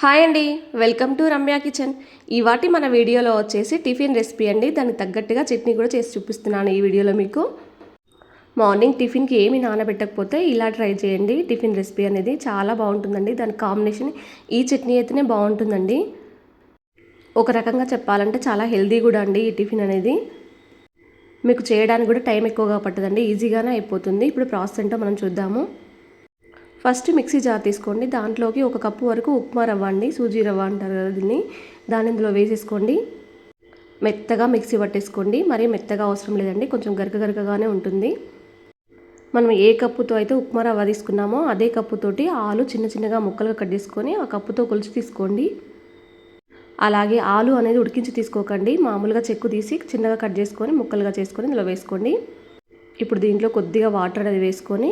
Hi అండి welcome to Ramya kitchen. ఇవాటి మన వీడియోలో వచ్చేసి టిఫిన్ రెసిపీ అండి. దానికి తగ్గట్టుగా చట్నీ కూడా చేసి చూపిస్తున్నాను ఈ వీడియోలో మీకు. మార్నింగ్ టిఫిన్కి ఏమి నానబెట్టకపోతే ఇలా ట్రై చేయండి. టిఫిన్ రెసిపీ అనేది చాలా బాగుంటుందండి. దాని కాంబినేషన్ ఈ చట్నీ అయితేనే బాగుంటుందండి. ఒక రకంగా చెప్పాలంటే చాలా హెల్దీ కూడా అండి ఈ టిఫిన్ అనేది. మీకు చేయడానికి కూడా టైం ఎక్కువగా పట్టదండి. ఈజీగానే అయిపోతుంది. ఇప్పుడు ప్రాసెస్ ఏంటో మనం చూద్దాము. ఫస్ట్ మిక్సీ జార్ తీసుకోండి. దాంట్లోకి ఒక కప్పు వరకు ఉప్మా రవ్వ అండి. సూజీ రవ్వ అంటారు కదా దీన్ని. దాని ఇందులో వేసేసుకోండి. మెత్తగా మిక్సీ పట్టేసుకోండి. మరీ మెత్తగా అవసరం లేదండి. కొంచెం గరక గరకగానే ఉంటుంది. మనం ఏ కప్పుతో అయితే ఉప్మా రవ్వ తీసుకున్నామో అదే కప్పుతోటి ఆలు చిన్న చిన్నగా ముక్కలుగా కట్ చేసుకొని ఆ కప్పుతో కొలిచి తీసుకోండి. అలాగే ఆలు అనేది ఉడికించి తీసుకోకండి. మామూలుగా చెక్కు తీసి చిన్నగా కట్ చేసుకొని ముక్కలుగా చేసుకొని ఇందులో వేసుకోండి. ఇప్పుడు దీంట్లో కొద్దిగా వాటర్ అనేది వేసుకొని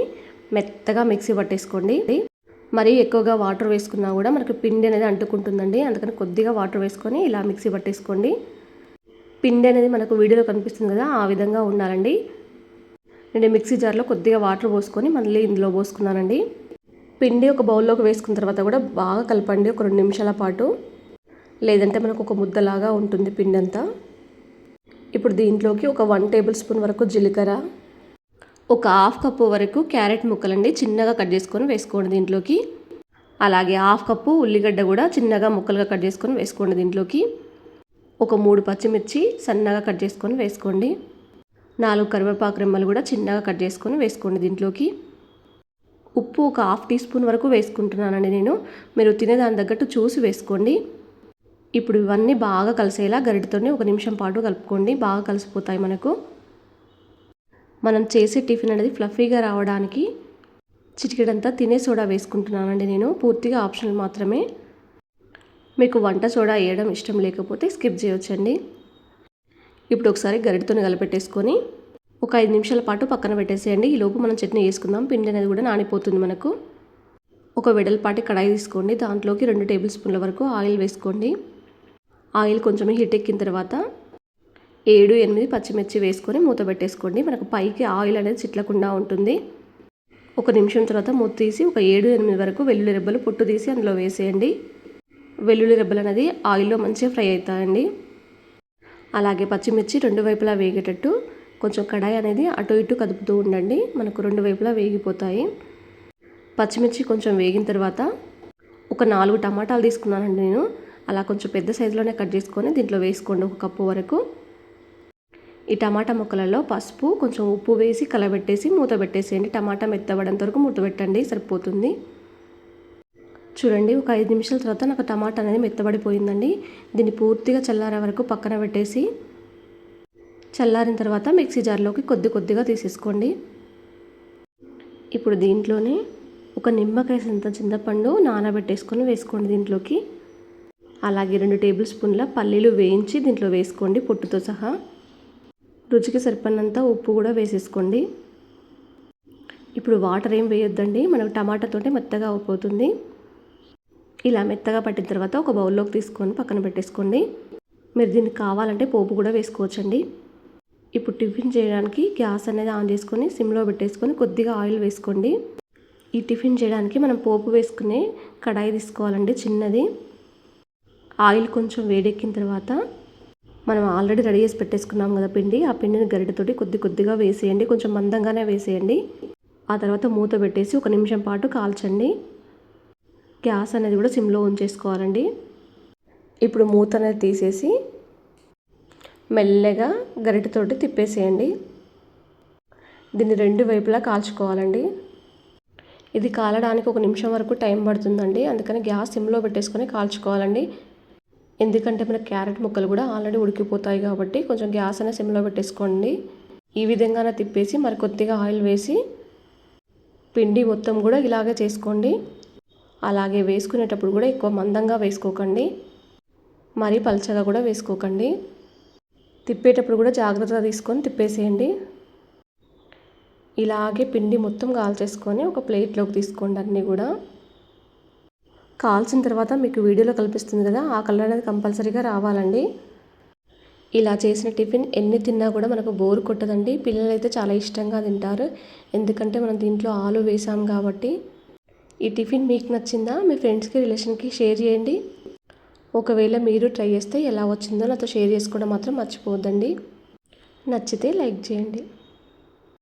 మెత్తగా మిక్సీ పట్టేసుకోండి. మరీ ఎక్కువగా వాటర్ వేసుకున్నా కూడా మనకు పిండి అనేది అంటుకుంటుందండి. అందుకని కొద్దిగా వాటర్ వేసుకొని ఇలా మిక్సీ పట్టేసుకోండి. పిండి అనేది మనకు వీడియోలో కనిపిస్తుంది కదా ఆ విధంగా ఉండాలండి. నేను మిక్సీ జార్లో కొద్దిగా వాటర్ పోసుకొని మళ్ళీ ఇందులో పోసుకున్నానండి. పిండి ఒక బౌల్లోకి వేసుకున్న తర్వాత కూడా బాగా కలపండి ఒక రెండు నిమిషాల పాటు. లేదంటే మనకు ఒక ముద్దలాగా ఉంటుంది పిండి అంతా ఇప్పుడు దీంట్లోకి ఒక వన్ టేబుల్ స్పూన్ వరకు జీలకర్ర ఒక హాఫ్ కప్పు వరకు క్యారెట్ ముక్కలండి చిన్నగా కట్ చేసుకొని వేసుకోండి దీంట్లోకి. అలాగే హాఫ్ కప్పు ఉల్లిగడ్డ కూడా చిన్నగా ముక్కలుగా కట్ చేసుకొని వేసుకోండి దీంట్లోకి. ఒక మూడు పచ్చిమిర్చి సన్నగా కట్ చేసుకొని వేసుకోండి. నాలుగు కరివేపాకు రెమ్మలు కూడా చిన్నగా కట్ చేసుకొని వేసుకోండి దీంట్లోకి. ఉప్పు ఒక హాఫ్ టీ స్పూన్ వరకు వేసుకుంటున్నానండి నేను. మీరు తినేదాని తగ్గట్టు చూసి వేసుకోండి. ఇప్పుడు ఇవన్నీ బాగా కలిసేలా గరిటతోనే ఒక నిమిషం పాటు కలుపుకోండి. బాగా కలిసిపోతాయి మనకు. మనం చేసే టిఫిన్ అనేది ఫ్లఫీగా రావడానికి చిటికెడంతా తినే సోడా వేసుకుంటున్నానండి నేను. పూర్తిగా ఆప్షనల్ మాత్రమే. మీకు వంట సోడా వేయడం ఇష్టం లేకపోతే స్కిప్ చేయొచ్చండి. ఇప్పుడు ఒకసారి గరిటతో కలిపెట్టేసుకొని ఒక ఐదు నిమిషాల పాటు పక్కన పెట్టేసేయండి. ఈలోపు మనం చట్నీ వేసుకుందాం పిండి అనేది కూడా నానిపోతుంది మనకు. ఒక వెడల్పాటి కడాయి తీసుకోండి. దాంట్లోకి రెండు టేబుల్ స్పూన్ల వరకు ఆయిల్ వేసుకోండి. ఆయిల్ కొంచెం హీట్ ఎక్కిన తర్వాత ఏడు ఎనిమిది పచ్చిమిర్చి వేసుకొని మూత పెట్టేసుకోండి. మనకు పైకి ఆయిల్ అనేది చిట్లకుండా ఉంటుంది. ఒక నిమిషం తర్వాత మూత తీసి ఒక ఏడు ఎనిమిది వరకు వెల్లుల్లి రెబ్బలు పొట్టు తీసి అందులో వేసేయండి. వెల్లుల్లి రెబ్బలు అనేది ఆయిల్లో మంచిగా ఫ్రై అవుతాయండి. అలాగే పచ్చిమిర్చి రెండు వైపులా వేగేటట్టు కొంచెం కడాయి అనేది అటు ఇటు కదుపుతూ ఉండండి. మనకు రెండు వైపులా వేగిపోతాయి. పచ్చిమిర్చి కొంచెం వేగిన తర్వాత ఒక నాలుగు టమాటాలు తీసుకున్నానండి నేను. అలా కొంచెం పెద్ద సైజులోనే కట్ చేసుకొని దీంట్లో వేసుకోండి ఒక కప్పు వరకు. ఈ టమాటా ముక్కలలో పసుపు కొంచెం ఉప్పు వేసి కలబెట్టేసి మూత పెట్టేసేయండి. టమాటా మెత్తబడేంత వరకు మూత పెట్టండి సరిపోతుంది. చూడండి ఒక ఐదు నిమిషాల తర్వాత నాకు టమాటా అనేది మెత్తబడిపోయిందండి. దీన్ని పూర్తిగా చల్లారే వరకు పక్కన పెట్టేసి చల్లారిన తర్వాత మిక్సీ జార్లోకి కొద్ది కొద్దిగా తీసేసుకోండి. ఇప్పుడు దీంట్లోనే ఒక నిమ్మకాయ సంత చింతపండు నానబెట్టేసుకొని వేసుకోండి దీంట్లోకి. అలాగే రెండు టేబుల్ స్పూన్ల పల్లీలు వేయించి దీంట్లో వేసుకోండి పొట్టుతో సహా. రుచికి సరిపడినంత ఉప్పు కూడా వేసేసుకోండి. ఇప్పుడు వాటర్ ఏం వేయొద్దండి మనకు టమాటాతోటే మెత్తగా అయిపోతుంది ఇలా మెత్తగా పట్టిన తర్వాత ఒక బౌల్లోకి తీసుకొని పక్కన పెట్టేసుకోండి. మీరు దీనికి కావాలంటే పోపు కూడా వేసుకోవచ్చండి. ఇప్పుడు టిఫిన్ చేయడానికి గ్యాస్ అనేది ఆన్ చేసుకొని సిమ్లో పెట్టేసుకొని కొద్దిగా ఆయిల్ వేసుకోండి. ఈ టిఫిన్ చేయడానికి మనం పోపు వేసుకునే కడాయి తీసుకోవాలండి చిన్నది. ఆయిల్ కొంచెం వేడెక్కిన తర్వాత మనం ఆల్రెడీ రెడీ చేసి పెట్టేసుకున్నాం కదా పిండి ఆ పిండిని గరిటతోటి కొద్ది కొద్దిగా వేసేయండి. కొంచెం మందంగానే వేసేయండి. ఆ తర్వాత మూత పెట్టేసి ఒక నిమిషం పాటు కాల్చండి. గ్యాస్ అనేది కూడా సిమ్లో ఉంచేసుకోవాలండి ఇప్పుడు మూత అనేది తీసేసి మెల్లగా గరిటతోటి తిప్పేసేయండి. దీన్ని రెండు వైపులా కాల్చుకోవాలండి. ఇది కాలడానికి ఒక నిమిషం వరకు టైం పడుతుందండి. అందుకని గ్యాస్ సిమ్లో పెట్టేసుకొని కాల్చుకోవాలండి. ఎందుకంటే మన క్యారెట్ ముక్కలు కూడా ఆల్రెడీ ఉడికిపోతాయి కాబట్టి కొంచెం గ్యాస్ అనేది సిమ్లో పెట్టేసుకోండి. ఈ విధంగానే తిప్పేసి మరి కొద్దిగా ఆయిల్ వేసి పిండి మొత్తం కూడా ఇలాగే చేసుకోండి. అలాగే వేసుకునేటప్పుడు కూడా ఎక్కువ మందంగా వేసుకోకండి. మరీ పల్చగా కూడా వేసుకోకండి. తిప్పేటప్పుడు కూడా జాగ్రత్తగా తీసుకొని తిప్పేసేయండి. ఇలాగే పిండి మొత్తం కాల్చేసుకొని ఒక ప్లేట్లోకి తీసుకోండి అన్నీ కూడా. కాల్చిన తర్వాత మీకు వీడియోలో కల్పిస్తుంది కదా ఆ కలర్ అనేది కంపల్సరీగా రావాలండి. ఇలా చేసిన టిఫిన్ ఎన్ని తిన్నా కూడా మనకు బోర్ కొట్టదండి. పిల్లలు అయితే చాలా ఇష్టంగా తింటారు. ఎందుకంటే మనం దీంట్లో ఆలు వేసాం కాబట్టి. ఈ టిఫిన్ మీకు నచ్చిందా? మీ ఫ్రెండ్స్కి రిలేషన్కి షేర్ చేయండి. ఒకవేళ మీరు ట్రై చేస్తే ఎలా వచ్చిందో నాతో షేర్ చేసుకోవడం మాత్రం మర్చిపోవద్దండి. నచ్చితే లైక్ చేయండి.